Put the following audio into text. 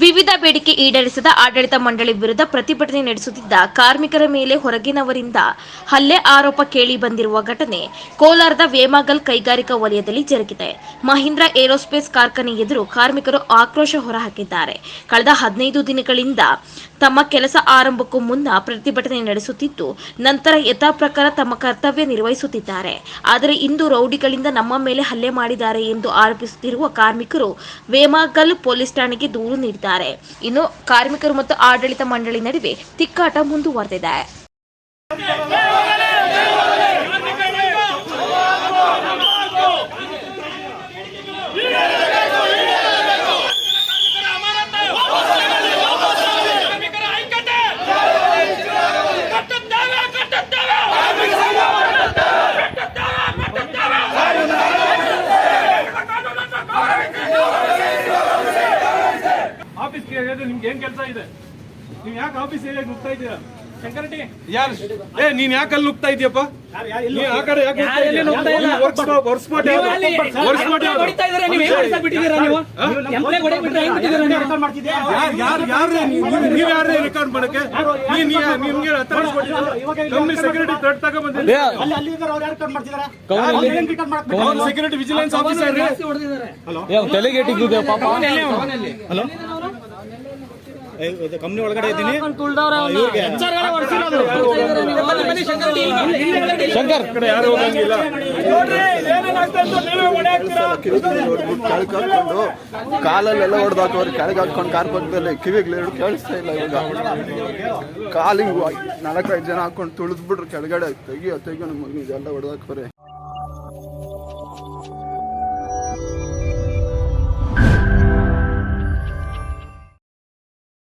ವಿವಿಧ ಬೇಡಿಕೆ ಈಡೇರಿಸದ ಆಡಳಿತ ಮಂಡಳಿ ವಿರುದ್ಧ ಪ್ರತಿಭಟನೆ ನಡೆಸುತ್ತಿದ್ದ ಕಾರ್ಮಿಕರ ಮೇಲೆ ಹೊರಗಿನವರಿಂದ ಹಲ್ಲೆ ಆರೋಪ ಕೇಳಿ ಬಂದಿರುವ ಘಟನೆ ಕೋಲಾರದ ವೇಮಾಗಲ್ ಕೈಗಾರಿಕಾ ವಲಯದಲ್ಲಿ ಜರುಗಿದೆ. ಮಹೀಂದ್ರ ಏರೋಸ್ಪೇಸ್ ಕಾರ್ಖಾನೆ ಎದುರು ಕಾರ್ಮಿಕರು ಆಕ್ರೋಶ ಹೊರಹಾಕಿದ್ದಾರೆ. ಕಳೆದ ಹದಿನೈದು ದಿನಗಳಿಂದ ತಮ್ಮ ಕೆಲಸ ಆರಂಭಕ್ಕೂ ಮುನ್ನ ಪ್ರತಿಭಟನೆ ನಡೆಸುತ್ತಿದ್ದು, ನಂತರ ಯಥಾ ಪ್ರಕಾರ ತಮ್ಮ ಕರ್ತವ್ಯ ನಿರ್ವಹಿಸುತ್ತಿದ್ದಾರೆ. ಆದರೆ ಇಂದು ರೌಡಿಗಳಿಂದ ನಮ್ಮ ಮೇಲೆ ಹಲ್ಲೆ ಮಾಡಿದ್ದಾರೆ ಎಂದು ಆರೋಪಿಸುತ್ತಿರುವ ಕಾರ್ಮಿಕರು ವೇಮಗಲ್ ಪೊಲೀಸ್ ಠಾಣೆಗೆ ದೂರು ನೀಡಿದ್ದಾರೆ. ಇನ್ನು ಕಾರ್ಮಿಕರು ಮತ್ತು ಆಡಳಿತ ಮಂಡಳಿ ನಡುವೆ ತಿಕ್ಕಾಟ ಮುಂದುವರೆದಿದೆ. ಏರಿಯಾದ ನಿಮ್ಗೆ ಏನ್ ಕೆಲಸ ಇದೆ? ನೀವ್ ಯಾಕೆ ಆಫೀಸ್ ಏರಿಯಾಗ ನುಗ್ತಾ ಇದ್ದೀರಾ? ಶಂಕರಟಿ ಯಾರು? ಏ ನೀನ್ ಯಾಕೆ ಅಲ್ಲಿ ನುಗ್ತಾ ಇದೀಯಪ್ಪ ನೀ ಆ ಕಡೆ ಯಾಕೆ ರೆಕಾರ್ಡ್ ಮಾಡಕ್ಕೆ? ನಿಮ್ಗೆ ಕಂಪ್ನಿ ಸೆಕ್ಯೂರಿಟಿ ಥ್ರೆಡ್ ತಗೊಂಡ್ಬಂದಿದ್ದೀರಿ ಅಲ್ಲಿ ಅಲ್ಲಿ ಇದ್ದಾರೆ? ಅವ್ರು ಯಾರು ಕಟ್ ಮಾಡ್ತಿದಾರೆ ಅವ್ರು ಏನ್ ರಿಟರ್ನ್ ಮಾಡಕ್ ಅವ್ನು ಸೆಕ್ಯೂರಿಟಿ ವಿಜಿಲೆನ್ಸ್ ಆಫೀಸರ್ ರೀ ಕಂಪ್ನಿ ಒಳಗಡೆ ಇದ್ದೀನಿ. ಶಂಕರ್ ಕಡೆ ಯಾರು ಹೋಗಂಗಿಲ್ಲ? ಕೆಳಗೆ ಹಾಕೊಂಡು ಕಾಲಲ್ಲೆಲ್ಲ ಹೊಡೆದಾಕವ್ರು ಕೆಳಗೆ ಹಾಕೊಂಡು ಕಾರ್ ಪಕ್ಕದಲ್ಲಿ ಕಿವಿಗೆ ಎರಡು ಕೇಳಿಸ್ತಾ ಇಲ್ಲ ಇವಾಗ. ಕಾಲಿಗೆ ನಾಲ್ಕೈದು ಜನ ಹಾಕೊಂಡು ತುಳಿದ್ಬಿಟ್ರು ಕೆಳಗಡೆ ತೆಗಿಯೋ ತೆಗಿಯೋ ನಮ್ಮ ಮಗನಿಗೆ ಎಲ್ಲ ಹೊಡೆದಾಕವ್ರೆ